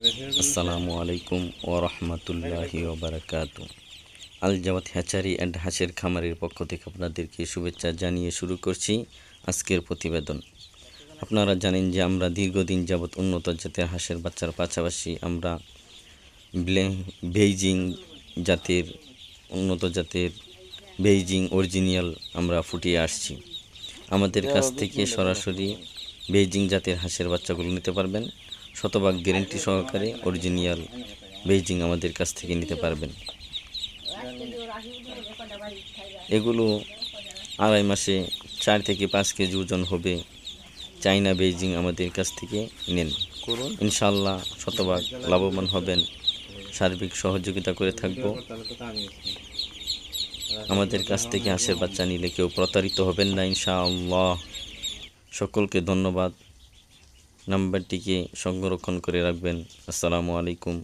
আসসালামু আলাইকুম ও রহমতুল্লাহি ওবরাকাত আল জাওয়াত হ্যাচারি অ্যান্ড হাঁসের খামারের পক্ষ থেকে আপনাদেরকে শুভেচ্ছা জানিয়ে শুরু করছি আজকের প্রতিবেদন। আপনারা জানেন যে আমরা দীর্ঘদিন যাবৎ উন্নত জাতের হাঁসের বাচ্চার পাশাপাশি আমরা বেইজিং জাতের, উন্নত জাতের বেইজিং অরিজিনাল আমরা ফুটিয়ে আসছি। আমাদের কাছ থেকে সরাসরি বেইজিং জাতের হাঁসের বাচ্চাগুলো নিতে পারবেন। শতভাগ গ্যারেন্টি সহকারে অরিজিনাল বেইজিং আমাদের কাছ থেকে নিতে পারবেন। এগুলো আড়াই মাসে চার থেকে পাঁচ কেজি ওজন হবে। চাইনা বেইজিং আমাদের কাছ থেকে নেন। করুন ইনশাল্লাহ শতভাগ লাভবান হবেন। সার্বিক সহযোগিতা করে থাকব। আমাদের কাছ থেকে হাঁসের বাচ্চা নিলে কেউ প্রতারিত হবেন না ইনশাআল্লাহ। সকলকে ধন্যবাদ। নাম্বারটিকে সংরক্ষণ করে রাখবেন। আসসালামু আলাইকুম।